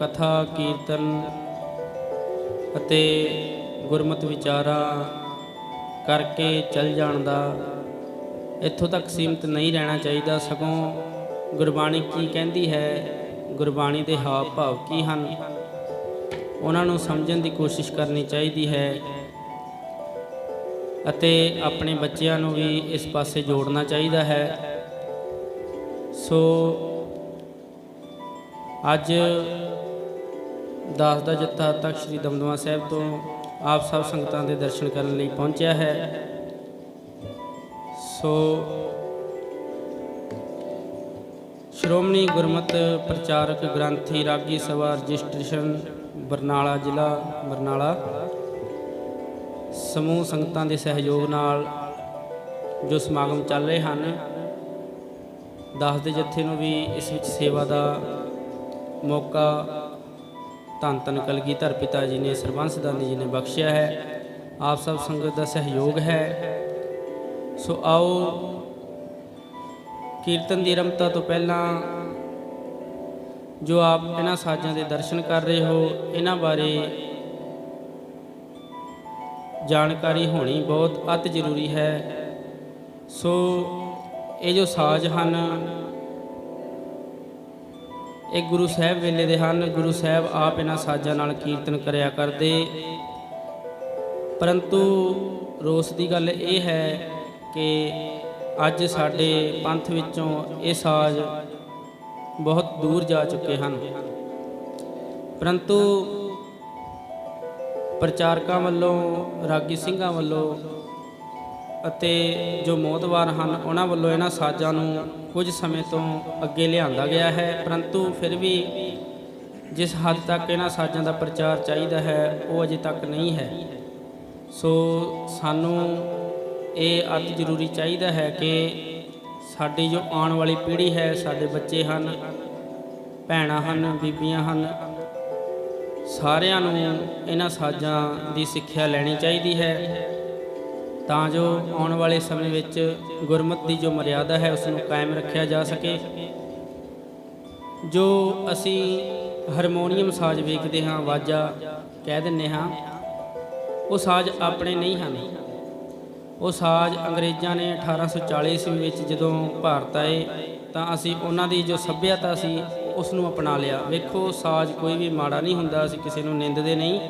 ਕਥਾ, ਕੀਰਤਨ ਅਤੇ ਗੁਰਮਤਿ ਵਿਚਾਰਾ ਕਰਕੇ ਚੱਲ ਜਾਣ ਦਾ ਇੱਥੋਂ ਤੱਕ ਸੀਮਤ ਨਹੀਂ ਰਹਿਣਾ ਚਾਹੀਦਾ। ਸਗੋਂ ਗੁਰਬਾਣੀ ਕੀ ਕਹਿੰਦੀ ਹੈ? ਗੁਰਬਾਣੀ ਦੇ ਹਾਵ ਭਾਵ ਕੀ ਹਨ? ਉਹਨਾਂ ਨੂੰ ਸਮਝਣ ਦੀ ਕੋਸ਼ਿਸ਼ ਕਰਨੀ ਚਾਹੀਦੀ ਹੈ ਅਤੇ ਆਪਣੇ ਬੱਚਿਆਂ ਨੂੰ ਵੀ ਇਸ ਪਾਸੇ ਜੋੜਨਾ ਚਾਹੀਦਾ ਹੈ। ਸੋ ਅੱਜ ਦਾਸ ਦਾ ਜੱਥਾ ਤਖਤ ਸ੍ਰੀ ਦਮਦਮਾ ਸਾਹਿਬ ਤੋਂ ਆਪ ਸਭ ਸੰਗਤਾਂ ਦੇ ਦਰਸ਼ਨ ਕਰਨ ਲਈ ਪਹੁੰਚਿਆ ਹੈ। ਸੋ ਸ਼੍ਰੋਮਣੀ ਗੁਰਮਤ ਪ੍ਰਚਾਰਕ ਗ੍ਰੰਥੀ ਰਾਗੀ ਸਭਾ ਰਜਿਸਟ੍ਰੇਸ਼ਨ, ਬਰਨਾਲਾ ਜ਼ਿਲ੍ਹਾ, ਬਰਨਾਲਾ। ਸਮੂਹ ਸੰਗਤਾਂ ਦੇ ਸਹਿਯੋਗ ਨਾਲ ਜੋ ਸਮਾਗਮ ਚੱਲ ਰਹੇ ਹਨ, ਦਾਸ ਦੇ ਜੱਥੇ ਨੂੰ ਵੀ ਇਸ ਵਿੱਚ ਸੇਵਾ ਦਾ ਮੌਕਾ ਧੰਨ ਧੰਨ ਕਲਗੀਧਰ ਪਿਤਾ ਜੀ ਨੇ, ਸਰਬੰਸ ਦਾਨੀ ਜੀ ਨੇ ਬਖਸ਼ਿਆ ਹੈ। ਆਪ ਸਭ ਸੰਗਤ ਦਾ ਸਹਿਯੋਗ ਹੈ। ਸੋ ਆਓ, ਕੀਰਤਨ ਦੀ ਰਮਤਾ ਤੋਂ ਪਹਿਲਾਂ ਜੋ ਆਪ ਇਹਨਾਂ ਸਾਜ਼ਾਂ ਦੇ ਦਰਸ਼ਨ ਕਰ ਰਹੇ ਹੋ, ਇਹਨਾਂ ਬਾਰੇ ਜਾਣਕਾਰੀ ਹੋਣੀ ਬਹੁਤ ਅਤ ਜ਼ਰੂਰੀ ਹੈ। ਸੋ ਇਹ ਜੋ ਸਾਜ਼ ਹਨ ਇਹ ਗੁਰੂ ਸਾਹਿਬ ਵੇਲੇ ਦੇ ਹਨ। ਗੁਰੂ ਸਾਹਿਬ ਆਪ ਇਹਨਾਂ ਸਾਜ਼ਾਂ ਨਾਲ ਕੀਰਤਨ ਕਰਿਆ ਕਰਦੇ। ਪਰੰਤੂ ਰੋਸ ਦੀ ਗੱਲ ਇਹ ਹੈ ਕਿ ਅੱਜ ਸਾਡੇ ਪੰਥ ਵਿੱਚੋਂ ਇਹ ਸਾਜ਼ ਬਹੁਤ ਦੂਰ ਜਾ ਚੁੱਕੇ ਹਨ। ਪਰੰਤੂ ਪ੍ਰਚਾਰਕਾਂ ਵੱਲੋਂ, ਰਾਗੀ ਸਿੰਘਾਂ ਵੱਲੋਂ ਅਤੇ ਜੋ ਮੌਤਵਾਰ ਹਨ, ਉਹਨਾਂ ਵੱਲੋਂ ਇਹਨਾਂ ਸਾਜ਼ਾਂ ਨੂੰ ਕੁਝ ਸਮੇਂ ਤੋਂ ਅੱਗੇ ਲਿਆਂਦਾ ਗਿਆ ਹੈ। ਪਰੰਤੂ ਫਿਰ ਵੀ ਜਿਸ ਹੱਦ ਤੱਕ ਇਹਨਾਂ ਸਾਜ਼ਾਂ ਦਾ ਪ੍ਰਚਾਰ ਚਾਹੀਦਾ ਹੈ, ਉਹ ਅਜੇ ਤੱਕ ਨਹੀਂ ਹੈ। ਸੋ ਸਾਨੂੰ ਇਹ ਅਤ ਜ਼ਰੂਰੀ ਚਾਹੀਦਾ ਹੈ ਕਿ ਸਾਡੀ ਜੋ ਆਉਣ ਵਾਲੀ ਪੀੜ੍ਹੀ ਹੈ, ਸਾਡੇ ਬੱਚੇ ਹਨ, ਭੈਣਾਂ ਹਨ, ਬੀਬੀਆਂ ਹਨ, ਸਾਰਿਆਂ ਨੂੰ ਇਹਨਾਂ ਸਾਜ਼ਾਂ ਦੀ ਸਿੱਖਿਆ ਲੈਣੀ ਚਾਹੀਦੀ ਹੈ। ਤਾਂ ਜੋ ਆਉਣ ਵਾਲੇ ਸਮੇਂ ਵਿੱਚ ਗੁਰਮਤ ਦੀ ਜੋ ਮਰਿਆਦਾ ਹੈ ਉਸ ਨੂੰ ਕਾਇਮ ਰੱਖਿਆ ਜਾ ਸਕੇ। ਜੋ ਅਸੀਂ ਹਾਰਮੋਨੀਅਮ ਸਾਜ਼ ਵੇਖਦੇ ਹਾਂ, ਵਾਜਾ ਕਹਿ ਦਿੰਨੇ ਹਾਂ, ਉਹ ਸਾਜ਼ ਆਪਣੇ ਨਹੀਂ ਹਨ। ਉਹ ਸਾਜ਼ ਅੰਗਰੇਜ਼ਾਂ ਨੇ 1840 ਈਸਵੀ ਵਿੱਚ ਜਦੋਂ ਭਾਰਤ ਆਏ, ਤਾਂ ਅਸੀਂ ਉਹਨਾਂ ਦੀ ਜੋ ਸੱਭਿਅਤਾ ਸੀ ਉਸ ਨੂੰ ਅਪਣਾ ਲਿਆ। ਵੇਖੋ, ਸਾਜ਼ ਕੋਈ ਵੀ ਮਾੜਾ ਨਹੀਂ ਹੁੰਦਾ, ਅਸੀਂ ਕਿਸੇ ਨੂੰ ਨਿੰਦਦੇ ਨਹੀਂ।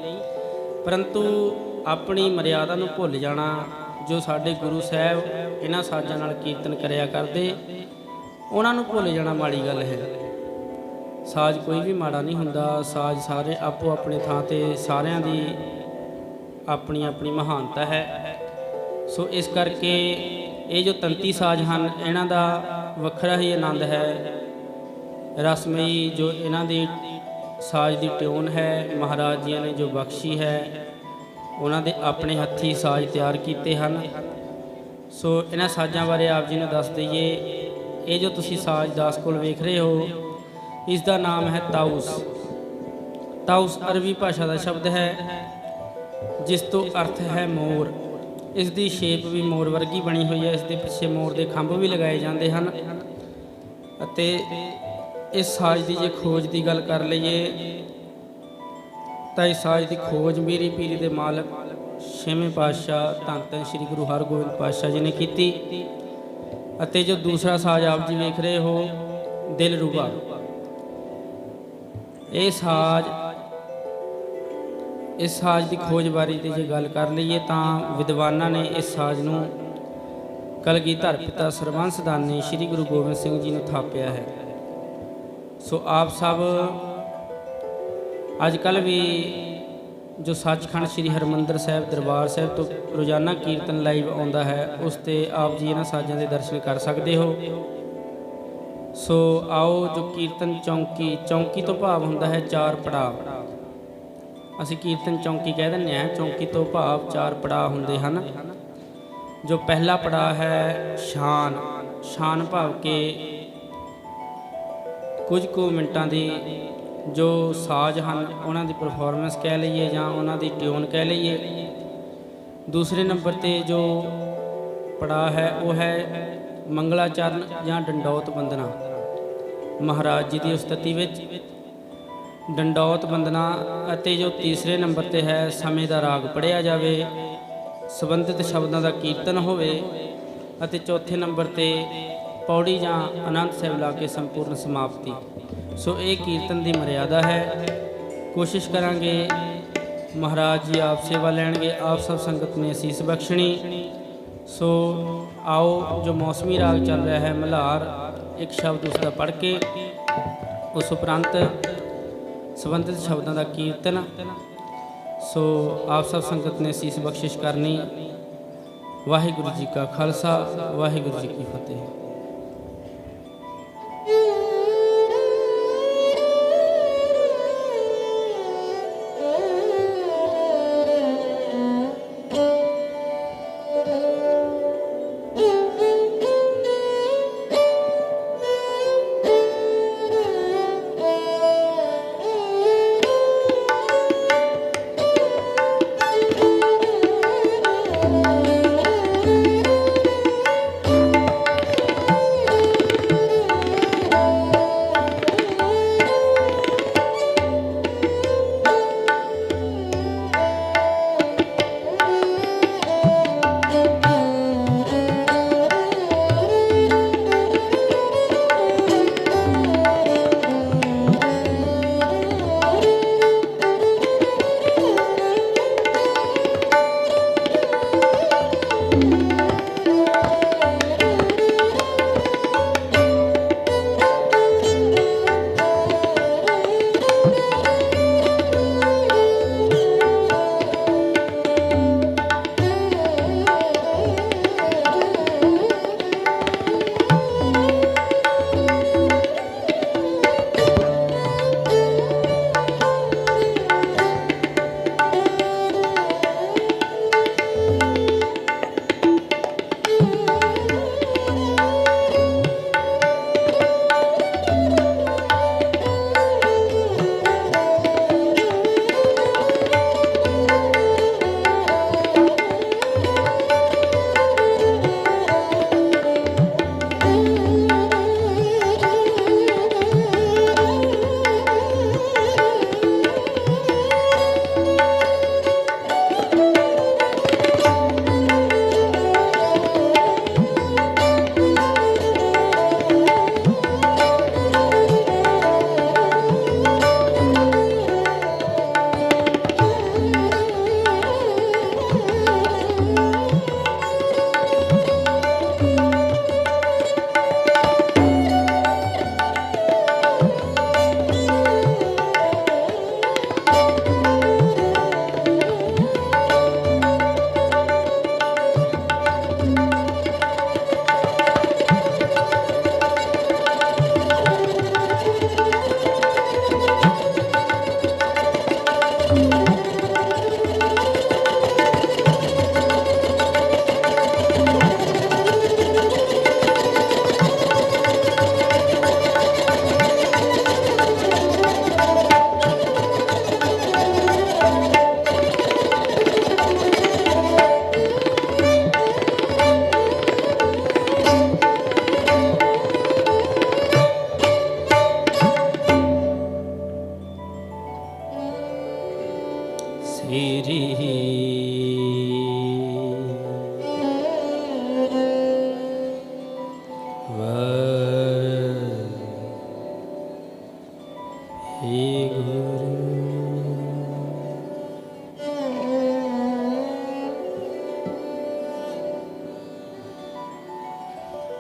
ਪਰੰਤੂ ਆਪਣੀ ਮਰਿਆਦਾ ਨੂੰ ਭੁੱਲ ਜਾਣਾ ਜੋ ਸਾਡੇ ਗੁਰੂ ਸਾਹਿਬ ਇਹਨਾਂ ਸਾਜ਼ਾਂ ਨਾਲ ਕੀਰਤਨ ਕਰਿਆ ਕਰਦੇ, ਉਹਨਾਂ ਨੂੰ ਭੁੱਲ ਜਾਣਾ ਮਾੜੀ ਗੱਲ ਹੈ। ਸਾਜ਼ ਕੋਈ ਵੀ ਮਾੜਾ ਨਹੀਂ ਹੁੰਦਾ, ਸਾਜ਼ ਸਾਰੇ ਆਪੋ ਆਪਣੇ ਥਾਂ ਤੇ ਸਾਰਿਆਂ ਦੀ ਆਪਣੀ ਆਪਣੀ ਮਹਾਨਤਾ ਹੈ। ਸੋ ਇਸ ਕਰਕੇ ਇਹ ਜੋ ਤੰਤੀ ਸਾਜ਼ ਹਨ, ਇਹਨਾਂ ਦਾ ਵੱਖਰਾ ਹੀ ਆਨੰਦ ਹੈ। ਰਸਮਈ ਜੋ ਇਹਨਾਂ ਦੀ ਸਾਜ਼ ਦੀ ਟਿਊਨ ਹੈ, ਮਹਾਰਾਜ ਜੀਆਂ ਨੇ ਜੋ ਬਖਸ਼ੀ ਹੈ ਉਹਨਾਂ ਦੇ ਆਪਣੇ ਹੱਥੀ ਸਾਜ਼ ਤਿਆਰ ਕੀਤੇ ਹਨ। ਸੋ ਇਹਨਾਂ ਸਾਜ਼ਾਂ ਬਾਰੇ ਆਪ ਜੀ ਨੂੰ ਦੱਸ ਦਈਏ, ਇਹ ਜੋ ਤੁਸੀਂ ਸਾਜ਼ ਦਾਸ ਕੋਲ ਵੇਖ ਰਹੇ ਹੋ, ਇਸ ਦਾ ਨਾਮ ਹੈ ਤਾਊਸ। ਤਾਊਸ ਅਰਬੀ ਭਾਸ਼ਾ ਦਾ ਸ਼ਬਦ ਹੈ, ਜਿਸ ਤੋਂ ਅਰਥ ਹੈ ਮੋਰ। ਇਸ ਦੀ ਸ਼ੇਪ ਵੀ ਮੋਰ ਵਰਗੀ ਬਣੀ ਹੋਈ ਹੈ, ਇਸ ਦੇ ਪਿੱਛੇ ਮੋਰ ਦੇ ਖੰਭ ਵੀ ਲਗਾਏ ਜਾਂਦੇ ਹਨ। ਅਤੇ ਇਸ ਸਾਜ਼ ਦੀ ਜੇ ਖੋਜ ਦੀ ਗੱਲ ਕਰ ਲਈਏ ਤਾਂ ਇਸ ਸਾਜ਼ ਦੀ ਖੋਜ ਮੀਰੀ ਪੀਰੀ ਦੇ ਮਾਲਕ ਛੇਵੇਂ ਪਾਤਸ਼ਾਹ ਧੰਨ ਧੰਨ ਸ੍ਰੀ ਗੁਰੂ ਹਰਗੋਬਿੰਦ ਪਾਤਸ਼ਾਹ ਜੀ ਨੇ ਕੀਤੀ। ਅਤੇ ਜੋ ਦੂਸਰਾ ਸਾਜ਼ ਆਪ ਜੀ ਵੇਖ ਰਹੇ ਹੋ, ਦਿਲ ਰੂਬਾ ਇਹ ਸਾਜ਼, ਇਸ ਸਾਜ਼ ਦੀ ਖੋਜ ਬਾਰੇ ਤੇ ਜੇ ਗੱਲ ਕਰ ਲਈਏ ਤਾਂ ਵਿਦਵਾਨਾਂ ਨੇ ਇਸ ਸਾਜ਼ ਨੂੰ ਕਲਗੀਧਰ ਪਿਤਾ ਸਰਬੰਸ ਦਾਨੀ ਸ੍ਰੀ ਗੁਰੂ ਗੋਬਿੰਦ ਸਿੰਘ ਜੀ ਨੂੰ ਥਾਪਿਆ ਹੈ। ਸੋ ਆਪ ਸਭ ਅੱਜ ਕੱਲ ਵੀ ਜੋ ਸੱਚਖੰਡ ਸ੍ਰੀ ਹਰਮੰਦਰ ਸਾਹਿਬ ਦਰਬਾਰ ਸਾਹਿਬ ਤੋਂ ਰੋਜ਼ਾਨਾ ਕੀਰਤਨ ਲਾਈਵ ਆਉਂਦਾ ਹੈ, ਉਸ ਤੇ ਆਪ ਜੀ ਇਹਨਾਂ ਸਾਜ਼ਾਂ ਦੇ ਦਰਸ਼ਨ ਕਰ ਸਕਦੇ ਹੋ। ਸੋ ਆਓ ਜੋ ਕੀਰਤਨ ਚੌਂਕੀ ਚੌਂਕੀ ਤੋਂ ਭਾਵ ਹੁੰਦਾ ਹੈ ਚਾਰ ਪੜਾਅ। ਅਸੀਂ ਕੀਰਤਨ ਚੌਂਕੀ ਕਹਿ ਦਿੰਦੇ ਹਾਂ, ਚੌਂਕੀ ਤੋਂ ਭਾਵ ਚਾਰ ਪੜਾਅ ਹੁੰਦੇ ਹਨ। ਜੋ ਪਹਿਲਾ ਪੜਾਅ ਹੈ ਸ਼ਾਨ। ਸ਼ਾਨ ਭਾਵ ਕੇ ਕੁਝ ਕੁ ਮਿੰਟਾਂ ਦੀ ਜੋ ਸਾਜ਼ ਹਨ, ਉਹਨਾਂ ਦੀ ਪਰਫਾਰਮੈਂਸ ਕਹਿ ਲਈਏ ਜਾਂ ਉਹਨਾਂ ਦੀ ਟਿਊਨ ਕਹਿ ਲਈਏ। ਦੂਸਰੇ ਨੰਬਰ ਤੇ ਜੋ ਪੜਾਅ ਹੈ, ਉਹ ਹੈ ਮੰਗਲਾਚਰਨ ਜਾਂ ਡੰਡੌਤ ਬੰਦਨਾ ਮਹਾਰਾਜ ਜੀ ਦੀ ਉਸਤਤੀ ਵਿੱਚ ਡੰਡੌਤ ਬੰਦਨਾ ਅਤੇ ਜੋ ਤੀਸਰੇ ਨੰਬਰ ਤੇ ਹੈ, ਸਮੇਂ ਦਾ ਰਾਗ ਪੜਿਆ ਜਾਵੇ, ਸੰਬੰਧਿਤ ਸ਼ਬਦਾਂ ਦਾ ਕੀਰਤਨ ਹੋਵੇ ਅਤੇ ਚੌਥੇ ਨੰਬਰ ਤੇ ਪੌੜੀ ਜਾਂ ਅਨੰਦ ਸਾਹਿਬ ਲਾ ਕੇ ਸੰਪੂਰਨ ਸਮਾਪਤੀ। ਸੋ ਇਹ ਕੀਰਤਨ ਦੀ ਮਰਿਆਦਾ ਹੈ। ਕੋਸ਼ਿਸ਼ ਕਰਾਂਗੇ ਮਹਾਰਾਜ ਜੀ ਆਪ ਸੇਵਾ ਲੈਣਗੇ। ਆਪ ਸਭ ਸੰਗਤ ਨੇ ਅਸੀਸ ਬਖਸ਼ਣੀ। ਸੋ ਆਓ, ਜੋ ਮੌਸਮੀ ਰਾਗ ਚੱਲ ਰਿਹਾ ਹੈ, ਮਲਹਾਰ, ਇੱਕ ਸ਼ਬਦ ਉਸ ਦਾ ਪੜ੍ਹ ਕੇ, ਉਸ ਉਪਰੰਤ ਸੰਬੰਧਿਤ ਸ਼ਬਦਾਂ ਦਾ ਕੀਰਤਨ। ਸੋ ਆਪ ਸਭ ਸੰਗਤ ਨੇ ਅਸੀਸ ਬਖਸ਼ਿਸ਼ ਕਰਨੀ। ਵਾਹਿਗੁਰੂ ਜੀ ਕਾ ਖਾਲਸਾ, ਵਾਹਿਗੁਰੂ ਜੀ ਕੀ ਫਤਿਹ।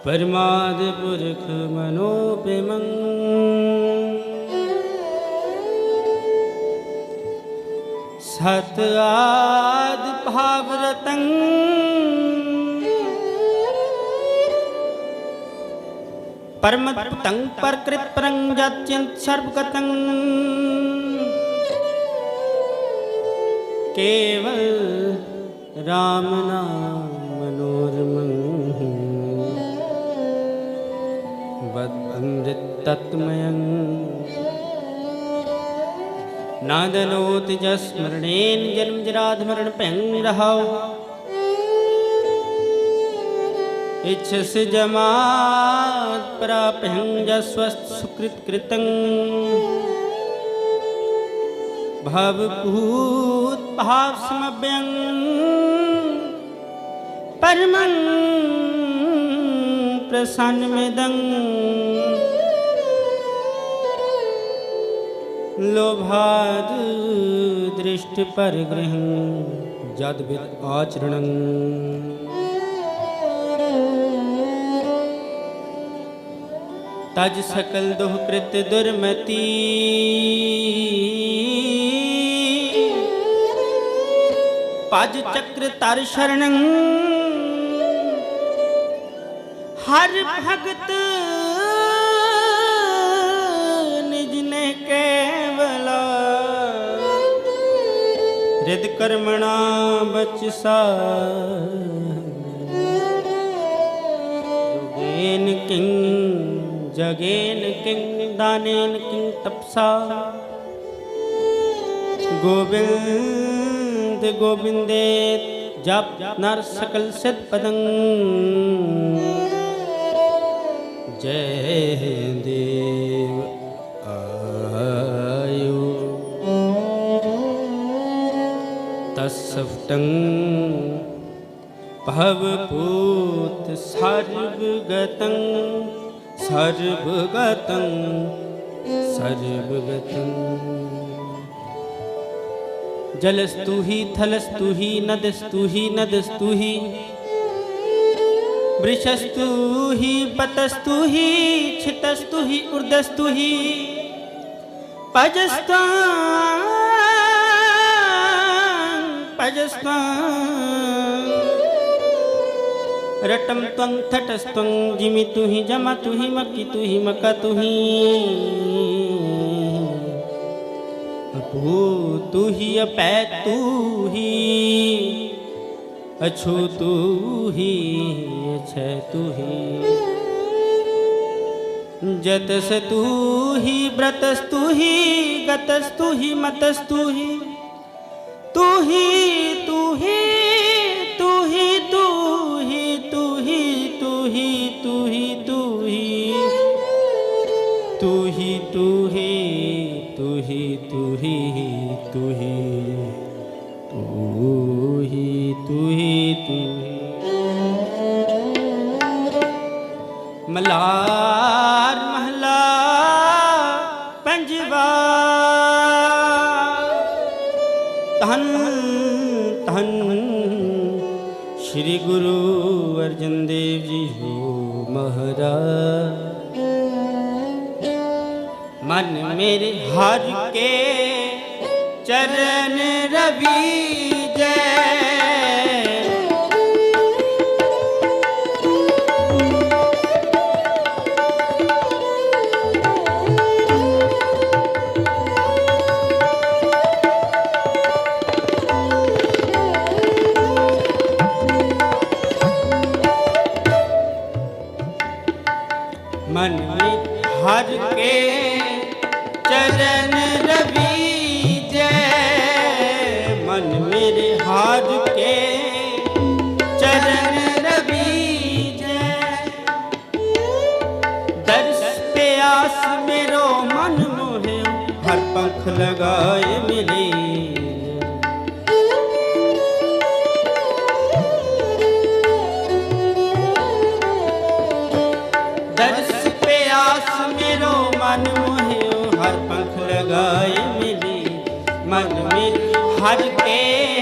परमादि सत् सत्या्रतम् परमतं प्रकृत्रं जात्यन्त सर्वगतम्। केवल रामनामनोरमङ्ग अमृतत्मयं नादनोति च स्मरणेन जन्मजराधमरणभयङ्ग्रहौ इच्छसि जमात्प्राप्यं जस्वत्सुकृत्कृतं भवभूत्भावसमभ्यं परमम् प्रसन्नमिदं लोभाद् दृष्टिपरिगृहं यद्वित् आचरणम् तज सकल दुह कृत दुर्मति पज चक्र तर शरणं ਹਰ ਭਗਤ ਨਿਜ ਨੇ ਕੇਵਲਾ ਰਿਦ ਕਰਮਣਾ ਬਚਸਾ ਜੋਗੇਨ ਕਿੰ, ਜਗੇਨ ਕਿੰ, ਦਾਨੇਨ ਕਿੰ ਤਪਸਾ। ਗੋਬਿੰਦ ਗੋਬਿੰਦੇ ਜਪ ਨਰ ਸਕਲ ਸਿਧ ਪਦੰ। ਜੈਦੇਵ ਆਇਓ। ਤਸਫਟੰ ਭਵਪੂਤ ਸਰਬਗਤੰ ਸਰਬਗਤੰ ਸਰਬਗਤੰ ਜਲਸਤੂ ਹੀ ਥਲਸਤੂ ਹੀ ਨਦਸਤੂ ਹੀ ਨਦਸਤੂ ਹੀ वृषस्तु हि बतस्तु हि छितस्तु हि उर्दस्तु हि पजस्त्वां पजस्त्वां रटं त्वं थटस्त्वं जिमि तु हि जम तु हि मकि तु हि मक तु हि अपू तु हि अपै तू ही अछू तू ही ਸੈ ਤੁਹੀ ਜਤਸ ਤੁਹੀ ਬ੍ਰਤਸ ਤੁਹੀ ਗਤਸ ਤੁਹੀ ਮਤਸ ਤੁਹੀ ਤੁਹੀ ਤੁਹੀ ਤੁਹੀ ਤੁਹੀ ਤੁਹੀ ਤੁਹੀ ਤੁਹੀ ਤੁਹੀ ਤੁਹੀ ਤੁਹੀ ਤੁਹੀ ਤੁਹੀ ਤੁਹੀ ਤੁਹੀ ਤੁਹੀ ਤੁਹੀ ਮਲਾਰ ਮਹਲਾ ਪੰਜਵਾ। ਧੰਨ ਧੰਨ ਸ੍ਰੀ ਗੁਰੂ ਅਰਜਨ ਦੇਵ ਜੀ ਹੋ ਮਹਾਰਾਜ। ਮਨ ਮੇਰੇ ਹਰ ਕੇ ਚਰਨ ਰਵੀ ਮਨ ਹਰ ਕੇ ਚਰਨ ਰਵੀ ਜੈ। ਮਨ ਮੇਰੇ ਹਰ ਕੇ ਚਰਨ ਰਵੀ ਜੈ। ਦਰਸ ਪਿਆਸ ਮੇਰੋ ਮਨ ਮੋਹਿ ਹਰ ਪੰਖ ਲਗਾਏ ਮਿਲੀ हर के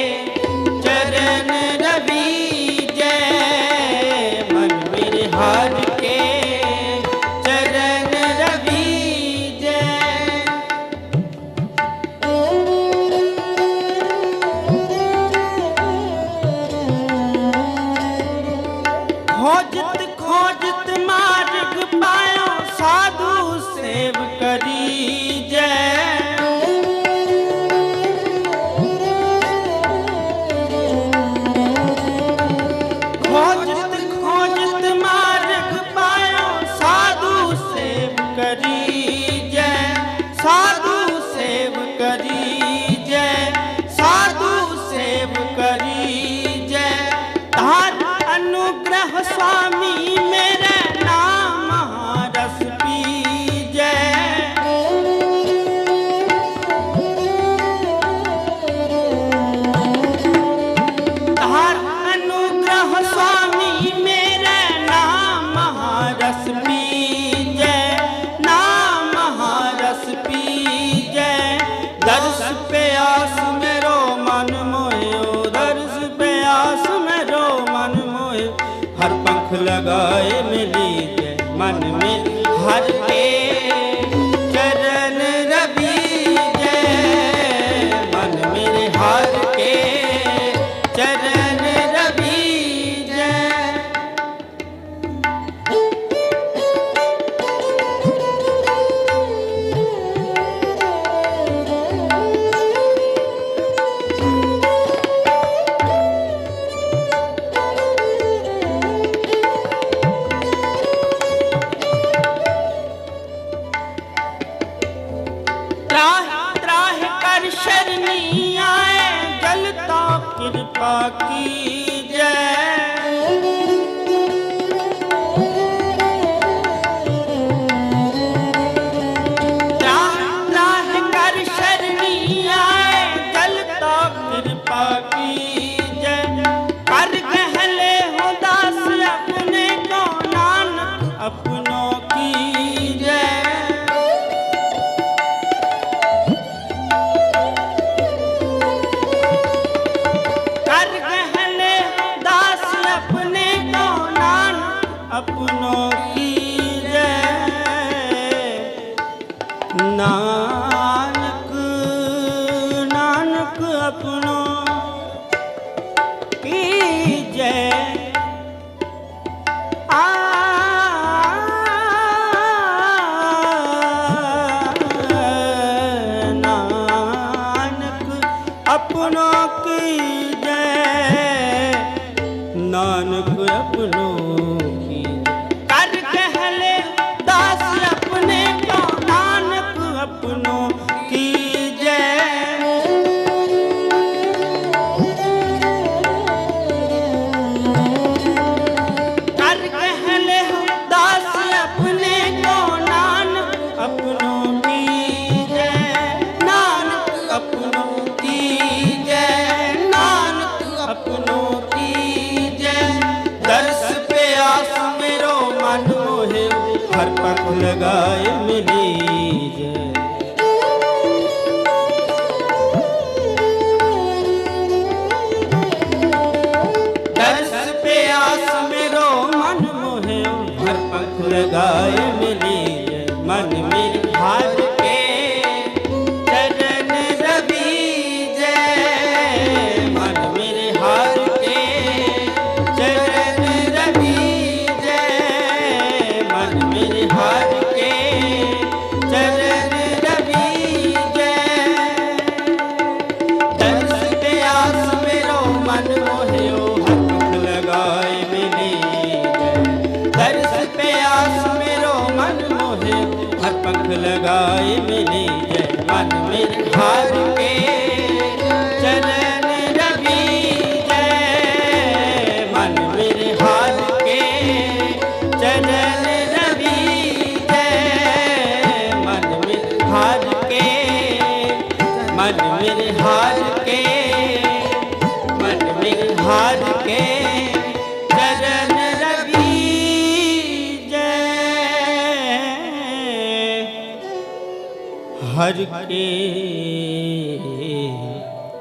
हर के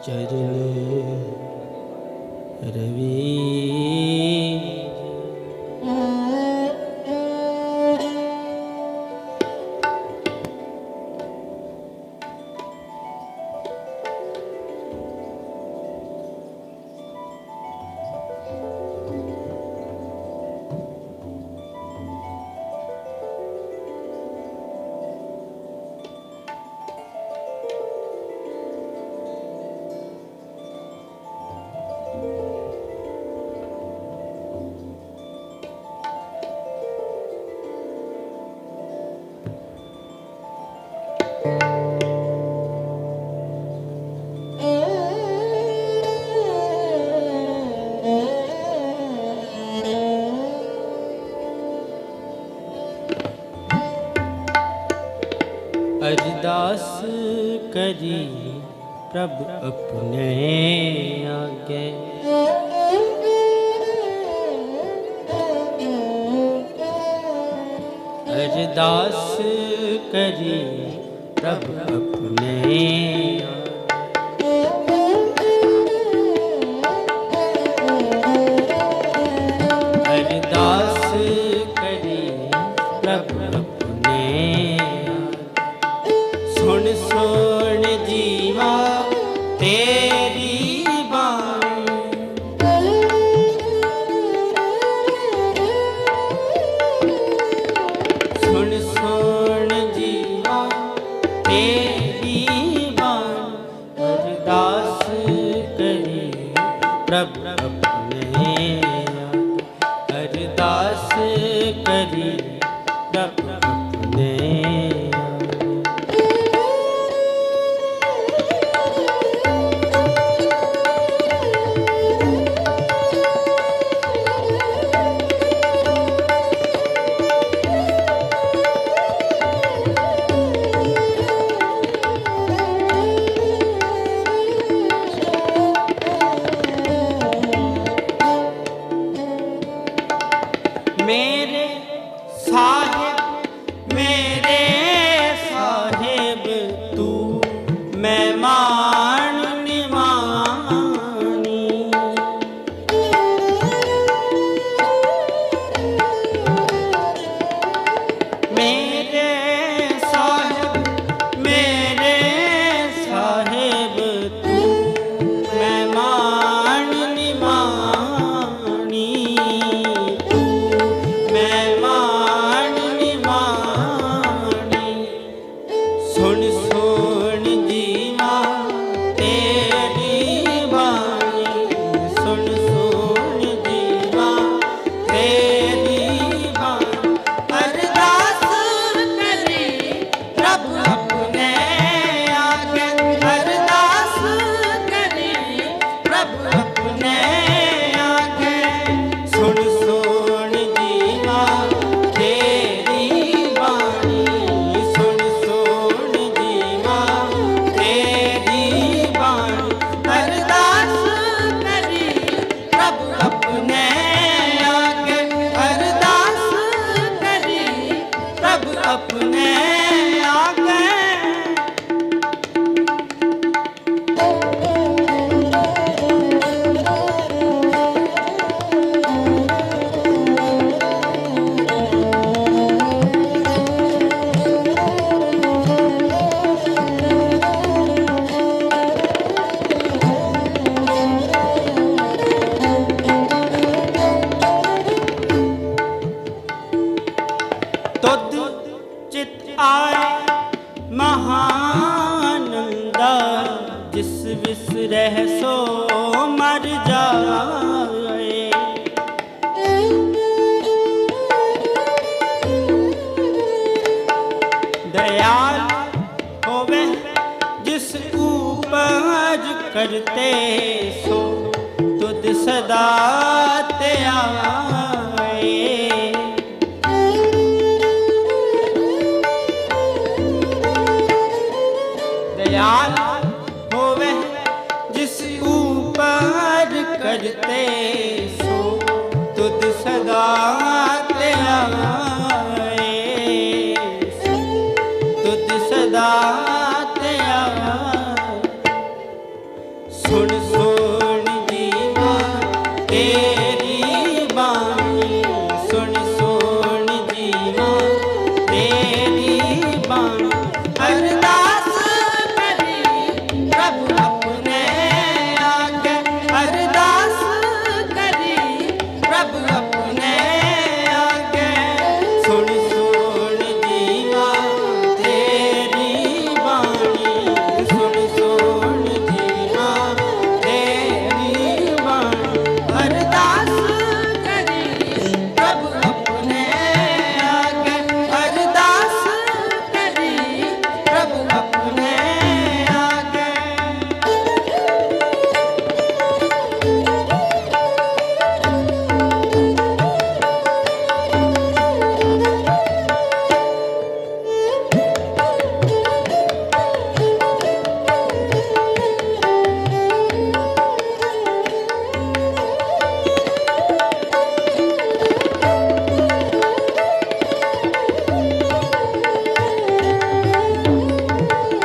चरण रवि। ਕਰੀ ਪ੍ਰਭ ਆਪਣੇ ਆਗੇ। ਅਰਦਾਸ ਕਰੀ